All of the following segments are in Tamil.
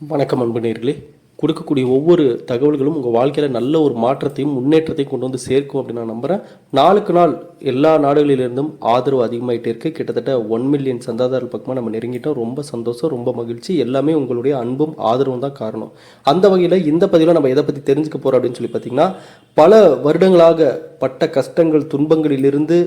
வணக்கம் அன்பு நேர்களே. கொடுக்கக்கூடிய ஒவ்வொரு தகவல்களும் உங்கள் வாழ்க்கையில் நல்ல ஒரு மாற்றத்தையும் முன்னேற்றத்தையும் கொண்டு வந்து சேர்க்கும் அப்படின்னு நான் நம்புகிறேன் நாளுக்கு நாள் எல்லா நாடுகளிலிருந்தும் ஆதரவு அதிகமாகிட்டே இருக்கு. கிட்டத்தட்ட ஒன் மில்லியன் சந்தாதாரர் பக்கமாக நம்ம நெருங்கிட்டோம். ரொம்ப சந்தோஷம் ரொம்ப மகிழ்ச்சி. எல்லாமே உங்களுடைய அன்பும் ஆதரவும் தான் காரணம். அந்த வகையில் இந்த பதிவில் நம்ம எதை பற்றி தெரிஞ்சுக்க போகிறோம் அப்படின்னு சொல்லி பார்த்தீங்கன்னா பல வருடங்களாக பட்ட கஷ்டங்கள் துன்பங்களிலிருந்து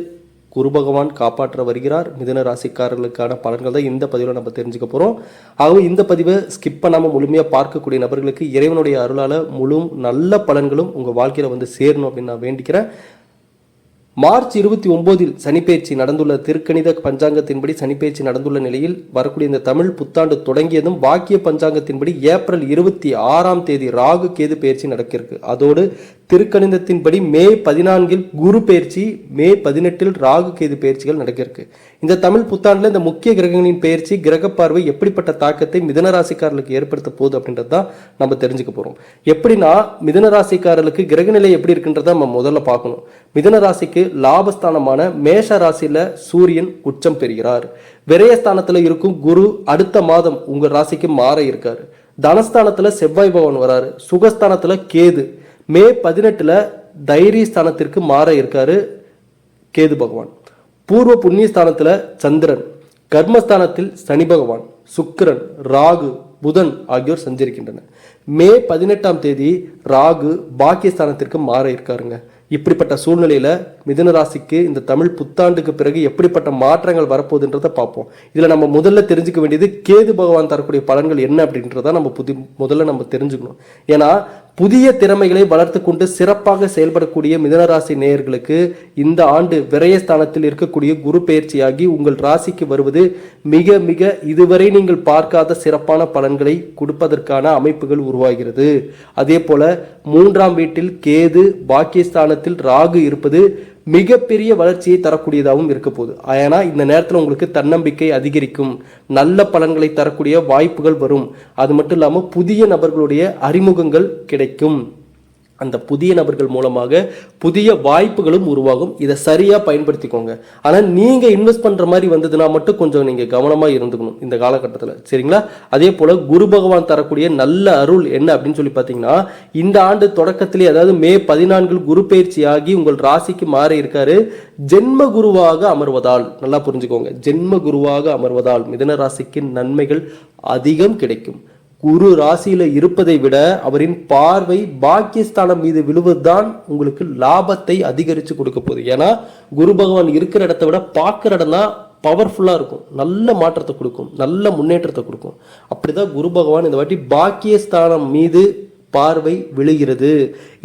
குரு பகவான் காப்பாற்ற வருகிறார். மிதன ராசிக்காரர்களுக்கான பலன்கள் தான் இந்த பதிவில் நம்ம தெரிஞ்சுக்க போகிறோம் ஆகவே இந்த பதிவை ஸ்கிப் பண்ணாமல் முழுமையாக பார்க்கக்கூடிய நபர்களுக்கு இறைவனுடைய அருளால் முழு நல்ல பலன்களும் உங்கள் வாழ்க்கையில் வந்து சேரணும் அப்படின்னு நான் வேண்டிக்கிறேன். மார்ச் இருபத்தி ஒம்போதில் சனிப்பெயர்ச்சி நடந்துள்ள திருக்கணித பஞ்சாங்கத்தின்படி சனிப்பெயர்ச்சி நடந்துள்ள நிலையில் வரக்கூடிய இந்த தமிழ் புத்தாண்டு தொடங்கியதும் வாக்கிய பஞ்சாங்கத்தின்படி ஏப்ரல் இருபத்தி ஆறாம் தேதி ராகு கேது பயிற்சி நடக்கிறது அதோடு திருக்கணிதத்தின்படி மே பதினான்கில் குரு பயிற்சி மே பதினெட்டில் ராகு கேது பயிற்சிகள் நடக்கிறது இந்த தமிழ் புத்தாண்டில் இந்த முக்கிய கிரகங்களின் பயிற்சி கிரக பார்வை எப்படிப்பட்ட தாக்கத்தை மிதனராசிக்காரர்களுக்கு ஏற்படுத்த போகுது அப்படின்றது தான் நம்ம தெரிஞ்சுக்க போகிறோம் எப்படின்னா மிதனராசிக்காரர்களுக்கு கிரகநிலை எப்படி இருக்குன்றத நம்ம முதல்ல பார்க்கணும். மிதன ராசிக்கு லாபஸ்தானமான மேஷ ராசியில் சூரியன் உச்சம் பெறுகிறார். விரயஸ்தானத்தில் இருக்கும் குரு அடுத்த மாதம் உங்கள் ராசிக்கு மாற இருக்கார். தனஸ்தானத்தில் செவ்வாய் பவன் வராரு. சுகஸ்தானத்தில் கேது. மே பதினெட்டில் தைரிய ஸ்தானத்திற்கு மாற இருக்காரு கேது பகவான். பூர்வ புண்ணிய ஸ்தானத்தில் சந்திரன் கர்மஸ்தானத்தில் சனி பகவான் சுக்கிரன் ராகு புதன் ஆகியோர் சஞ்சரிக்கின்றனர். மே பதினெட்டாம் தேதி ராகு பாக்கியஸ்தானத்திற்கு மாற இருக்காருங்க. இப்படிப்பட்ட சூழ்நிலையில மிதுன ராசிக்கு இந்த தமிழ் புத்தாண்டுக்கு பிறகு எப்படிப்பட்ட மாற்றங்கள் வரப்போகுதுன்றத பார்ப்போம். இதுல நம்ம முதல்ல தெரிஞ்சுக்க வேண்டியது கேது பகவான் தரக்கூடிய பலன்கள் என்ன அப்படின்றத நம்ம புதி முதல்ல நம்ம தெரிஞ்சுக்கணும். ஏன்னா புதிய திறமைகளை வளர்த்து கொண்டு சிறப்பாக செயல்படக்கூடிய மிதனராசி நேயர்களுக்கு இந்த ஆண்டு விரயஸ்தானத்தில் இருக்கக்கூடிய குரு பயிற்சியாகி உங்கள் ராசிக்கு வருவது மிக மிக இதுவரை நீங்கள் பார்க்காத சிறப்பான பலன்களை கொடுப்பதற்கான அமைப்புகள் உருவாகிறது. அதே போல மூன்றாம் வீட்டில் கேது பாக்கியஸ்தானத்தில் ராகு இருப்பது மிகப்பெரிய வளர்ச்சியை தரக்கூடியதாகவும் இருக்க போகுது ஏன்னா இந்த நேரத்தில் உங்களுக்கு தன்னம்பிக்கை அதிகரிக்கும் நல்ல பலன்களை தரக்கூடிய வாய்ப்புகள் வரும். அது மட்டும் இல்லாமல் புதிய நபர்களுடைய அறிமுகங்கள் கிடைக்கும். அந்த புதிய நபர்கள் மூலமாக புதிய வாய்ப்புகளும் உருவாகும். இதை சரியாக பயன்படுத்திக்கோங்க. ஆனால் நீங்கள் இன்வெஸ்ட் பண்ணுற மாதிரி வந்ததுன்னா மட்டும் கொஞ்சம் நீங்கள் கவனமாக இருந்துக்கணும் இந்த காலகட்டத்தில். சரிங்களா? அதே போல் குரு பகவான் தரக்கூடிய நல்ல அருள் என்ன அப்படின்னு சொல்லி பார்த்தீங்கன்னா இந்த ஆண்டு தொடக்கத்திலே அதாவது மே பதினான்கில் குரு பயிற்சி ஆகி உங்கள் ராசிக்கு மாறி இருக்காரு. ஜென்ம குருவாக அமர்வதால் நல்லா புரிஞ்சுக்கோங்க. ஜென்ம குருவாக அமர்வதால் மிதன ராசிக்கு நன்மைகள் அதிகம் கிடைக்கும். குரு ராசியில இருப்பதை விட அவரின் பார்வை பாக்கியஸ்தானம் மீது விழுவதுதான் உங்களுக்கு லாபத்தை அதிகரித்து கொடுக்க போகுது. ஏன்னா குரு பகவான் இருக்கிற இடத்த விட பார்க்குற இடம் தான் பவர்ஃபுல்லாக இருக்கும். நல்ல மாற்றத்தை கொடுக்கும். நல்ல முன்னேற்றத்தை கொடுக்கும். அப்படிதான் குரு பகவான் இந்த வாட்டி பாக்கியஸ்தானம் மீது பார்வை விழுகிறது.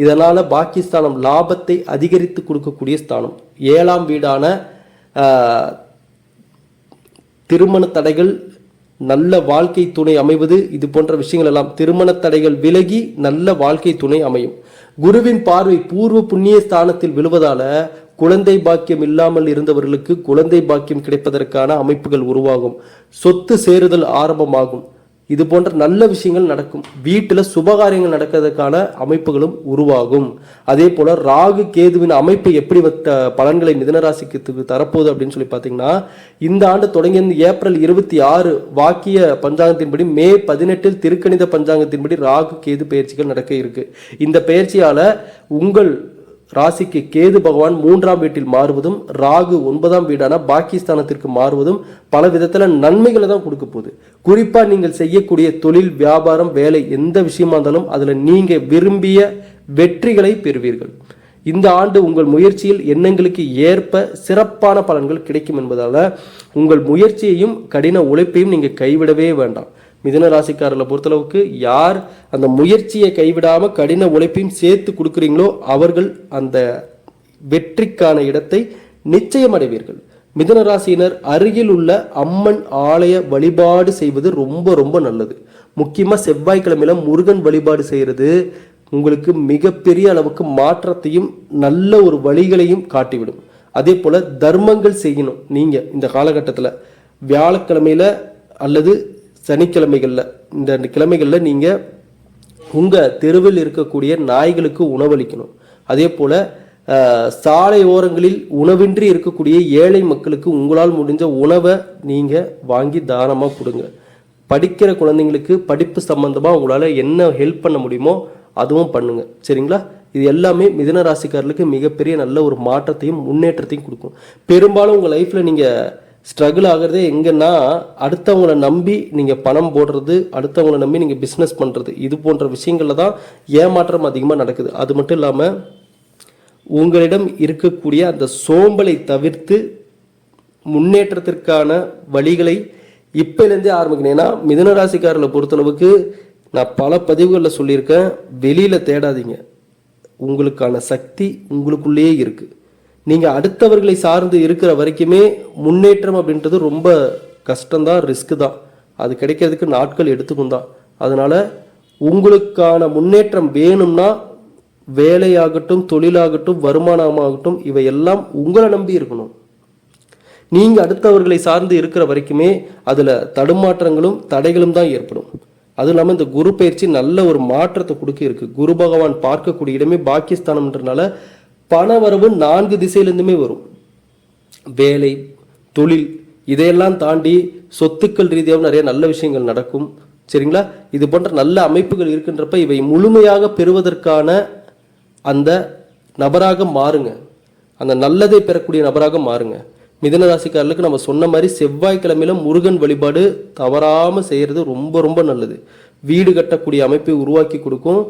இதனால் பாக்கியஸ்தானம் லாபத்தை அதிகரித்து கொடுக்கக்கூடிய ஸ்தானம். ஏழாம் வீடான திருமண தடைகள் நல்ல வாழ்க்கை துணை அமைவது இது போன்ற விஷயங்கள் எல்லாம் திருமண தடைகள் விலகி நல்ல வாழ்க்கை துணை அமையும். குருவின் பார்வை பூர்வ புண்ணிய ஸ்தானத்தில் விழுவதால குழந்தை பாக்கியம் இல்லாமல் இருந்தவர்களுக்கு குழந்தை பாக்கியம் கிடைப்பதற்கான அமைப்புகள் உருவாகும். சொத்து சேருதல் ஆரம்பமாகும். இது போன்ற நல்ல விஷயங்கள் நடக்கும். வீட்டில் சுபகாரியங்கள் நடக்கிறதுக்கான அமைப்புகளும் உருவாகும். அதே போல் ராகு கேதுவின் அமைப்பு எப்படி பலன்களை மிதனராசிக்கு தரப்போகுது அப்படின்னு சொல்லி பார்த்தீங்கன்னா இந்த ஆண்டு தொடங்கிய ஏப்ரல் இருபத்தி ஆறு வாக்கிய பஞ்சாங்கத்தின்படி மே பதினெட்டில் திருக்கணித பஞ்சாங்கத்தின்படி ராகு கேது பயிற்சிகள் நடக்க இருக்கு. இந்த பயிற்சியால் உங்கள் ராசிக்கு கேது பகவான் மூன்றாம் வீட்டில் மாறுவதும் ராகு ஒன்பதாம் வீடான பாகிஸ்தானத்திற்கு மாறுவதும் பல விதத்தில் நன்மைகளை தான் கொடுக்க போகுது. குறிப்பாக நீங்கள் செய்யக்கூடிய தொழில் வியாபாரம் வேலை எந்த விஷயமா இருந்தாலும் அதில் நீங்கள் விரும்பிய வெற்றிகளை பெறுவீர்கள். இந்த ஆண்டு உங்கள் முயற்சியில் எண்ணங்களுக்கு ஏற்ப சிறப்பான பலன்கள் கிடைக்கும் என்பதால் உங்கள் முயற்சியையும் கடின உழைப்பையும் நீங்கள் கைவிடவே வேண்டாம். மிதுன ராசிக்காரர்களை பொறுத்தளவுக்கு யார் அந்த முயற்சியை கைவிடாமல் கடின உழைப்பையும் சேர்த்து கொடுக்குறீங்களோ அவர்கள் அந்த வெற்றிக்கான இடத்தை நிச்சயம் அடைவீர்கள். மிதுன ராசியினர் அருகில் உள்ள அம்மன் ஆலய வழிபாடு செய்வது ரொம்ப ரொம்ப நல்லது. முக்கியமாக செவ்வாய்க்கிழமையில முருகன் வழிபாடு செய்கிறது உங்களுக்கு மிகப்பெரிய அளவுக்கு மாற்றத்தையும் நல்ல ஒரு வழிகளையும் காட்டிவிடும். அதே போல் தர்மங்கள் செய்யணும். நீங்கள் இந்த காலகட்டத்தில் வியாழக்கிழமையில அல்லது சனிக்கிழமைகளில் இந்த கிழமைகளில் நீங்கள் உங்கள் தெருவில் இருக்கக்கூடிய நாய்களுக்கு உணவளிக்கணும். அதே போல் சாலையோரங்களில் சாலை ஓரங்களில் உணவின்றி இருக்கக்கூடிய ஏழை மக்களுக்கு உங்களால் முடிஞ்ச உணவை நீங்கள் வாங்கி தானமாக கொடுங்க. படிக்கிற குழந்தைங்களுக்கு படிப்பு சம்மந்தமாக உங்களால் என்ன ஹெல்ப் பண்ண முடியுமோ அதுவும் பண்ணுங்க. சரிங்களா? இது எல்லாமே மிதன ராசிக்காரர்களுக்கு மிகப்பெரிய நல்ல ஒரு மாற்றத்தையும் முன்னேற்றத்தையும் கொடுக்கும். பெரும்பாலும் உங்கள் லைஃப்பில் நீங்கள் ஸ்ட்ரகிள் ஆகிறதே எங்கன்னா அடுத்தவங்கள நம்பி நீங்கள் பணம் போடுறது அடுத்தவங்களை நம்பி நீங்கள் பிஸ்னஸ் பண்ணுறது இது போன்ற விஷயங்களில் தான் ஏமாற்றம் அதிகமாக நடக்குது. அது மட்டும் இல்லாமல் உங்களிடம் இருக்கக்கூடிய அந்த சோம்பலை தவிர்த்து முன்னேற்றத்திற்கான வழிகளை இப்போலேருந்தே ஆரம்பிக்கணும். ஏன்னா மிதனராசிக்காரர்களை பொறுத்தளவுக்கு நான் பல பதிவுகளில் சொல்லியிருக்கேன். வெளியில் தேடாதீங்க. உங்களுக்கான சக்தி உங்களுக்குள்ளேயே இருக்குது நீங்கள் அடுத்தவர்களை சார்ந்து இருக்கிற வரைக்குமே முன்னேற்றம் அப்படின்றது ரொம்ப கஷ்டம்தான் ரிஸ்க்கு தான் அது கிடைக்கிறதுக்கு நாட்கள் எடுத்துக்கும் தான். அதனால் உங்களுக்கான முன்னேற்றம் வேணும்னா வேலையாகட்டும் தொழிலாகட்டும் வருமானமாகட்டும் இவையெல்லாம் உங்களை நம்பி இருக்கணும். நீங்கள் அடுத்தவர்களை சார்ந்து இருக்கிற வரைக்குமே அதில் தடுமாற்றங்களும் தடைகளும் தான் ஏற்படும். அதுவும் இல்லாமல் இந்த குரு பயிற்சி நல்ல ஒரு மாற்றத்தை கொடுக்க இருக்கு. குரு பகவான் பார்க்கக்கூடிய இடமே பாக்கியஸ்தானம்ன்றனால பண வரவு நான்கு திசையிலேருந்துமே வரும். வேலை தொழில் இதையெல்லாம் தாண்டி சொத்துக்கள் ரீதியாகவும் நிறைய நல்ல விஷயங்கள் நடக்கும். சரிங்களா? இது போன்ற நல்ல அமைப்புகள் இருக்கின்றப்ப இவை முழுமையாக பெறுவதற்கான அந்த நபராக மாறுங்க. அந்த நல்லதை பெறக்கூடிய நபராக மாறுங்க. மிதன ராசிக்காரர்களுக்கு நம்ம சொன்ன மாதிரி செவ்வாய்க்கிழமையில முருகன் வழிபாடு தவறாமல் செய்கிறது ரொம்ப ரொம்ப நல்லது. வீடு கட்டக்கூடிய அமைப்பை உருவாக்கி கொடுக்கும்.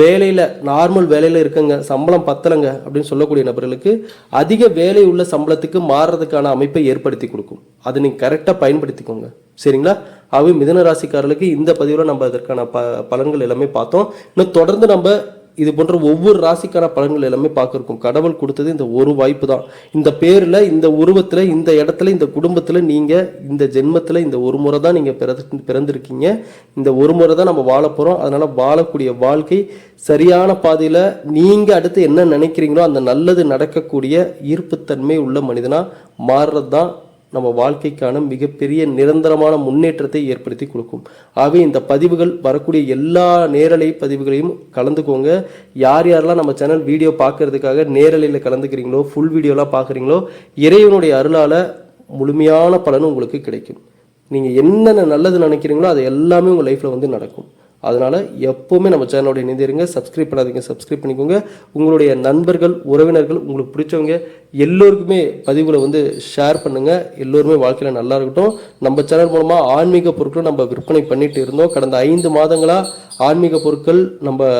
வேலையில் நார்மல் வேலையில் இருக்கங்க சம்பளம் பத்தலைங்க அப்படின்னு சொல்லக்கூடிய நபர்களுக்கு அதிக வேலை உள்ள சம்பளத்துக்கு மாறுறதுக்கான அமைப்பை ஏற்படுத்தி கொடுக்கும். அதை நீங்கள் கரெக்டாக பயன்படுத்திக்கோங்க. சரிங்களா? ஆகவே மிதன ராசிக்காரர்களுக்கு இந்த பதிவில் நம்ம அதற்கான ப பலன்கள் எல்லாமே பார்த்தோம். இன்னும் தொடர்ந்து நம்ம இது போன்ற ஒவ்வொரு ராசிக்கான பலன்கள் எல்லாமே பார்க்குறோம் கடவுள் கொடுத்தது இந்த ஒரு வாய்ப்பு தான் இந்த பேரில் இந்த உருவத்தில் இந்த இடத்துல இந்த குடும்பத்தில் நீங்கள் இந்த ஜென்மத்தில் இந்த ஒரு முறை தான் நீங்கள் பிறந்து பிறந்திருக்கீங்க. இந்த ஒரு முறை தான் நம்ம வாழ போகிறோம் அதனால் வாழக்கூடிய வாழ்க்கை சரியான பாதையில் நீங்கள் அடுத்து என்ன நினைக்கிறீங்களோ அந்த நல்லது நடக்கக்கூடிய ஈர்ப்புத்தன்மை உள்ள மனிதனாக மாறுறது தான் நம்ம வாழ்க்கைக்கான மிகப்பெரிய நிரந்தரமான முன்னேற்றத்தை ஏற்படுத்தி கொடுக்கும். ஆகவே இந்த பதிவுகள் வரக்கூடிய எல்லா நேரலை பதிவுகளையும் கலந்துக்கோங்க. யார் யாரெல்லாம் நம்ம சேனல் வீடியோ பார்க்கறதுக்காக நேரலையில் கலந்துக்கிறீங்களோ ஃபுல் வீடியோலாம் பார்க்குறீங்களோ இறைவனுடைய அருளால் முழுமையான பலன் உங்களுக்கு கிடைக்கும். நீங்கள் என்னென்ன நல்லது நினைக்கிறீங்களோ அது எல்லாமே உங்கள் லைஃப்பில் வந்து நடக்கும். அதனால் எப்போவுமே நம்ம சேனலோட இணைந்திருங்க சப்ஸ்கிரைப் பண்ணாதீங்க சப்ஸ்கிரைப் பண்ணிக்கோங்க. உங்களுடைய நண்பர்கள் உறவினர்கள் உங்களுக்கு பிடிச்சவங்க எல்லோருக்குமே பதிவுகளை வந்து ஷேர் பண்ணுங்கள் எல்லோருமே வாழ்க்கையில் நல்லா இருக்கட்டும். நம்ம சேனல் மூலமாக ஆன்மீக பொருட்களை நம்ம விற்பனை பண்ணிட்டு இருந்தோம். கடந்த ஐந்து மாதங்களாக ஆன்மீக பொருட்கள் நம்ம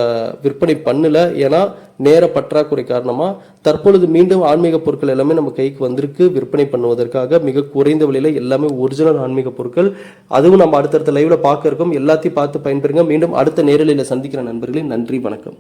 விற்பனை பண்ணலை. ஏன்னா நேர பற்றாக்குறை காரணமாக தற்பொழுது மீண்டும் ஆன்மீக பொருட்கள் எல்லாமே நம்ம கைக்கு வந்திருக்கு. விற்பனை பண்ணுவதற்காக மிக குறைந்த விலையில் எல்லாமே ஒரிஜினல் ஆன்மீக பொருட்கள். அதுவும் நம்ம அடுத்தடுத்த லைவ்ல பார்க்க இருக்கோம். எல்லாத்தையும் பார்த்து பயன்பெறுங்க. மீண்டும் அடுத்த நேரலையில் சந்திக்கிற நண்பர்களே நன்றி வணக்கம்.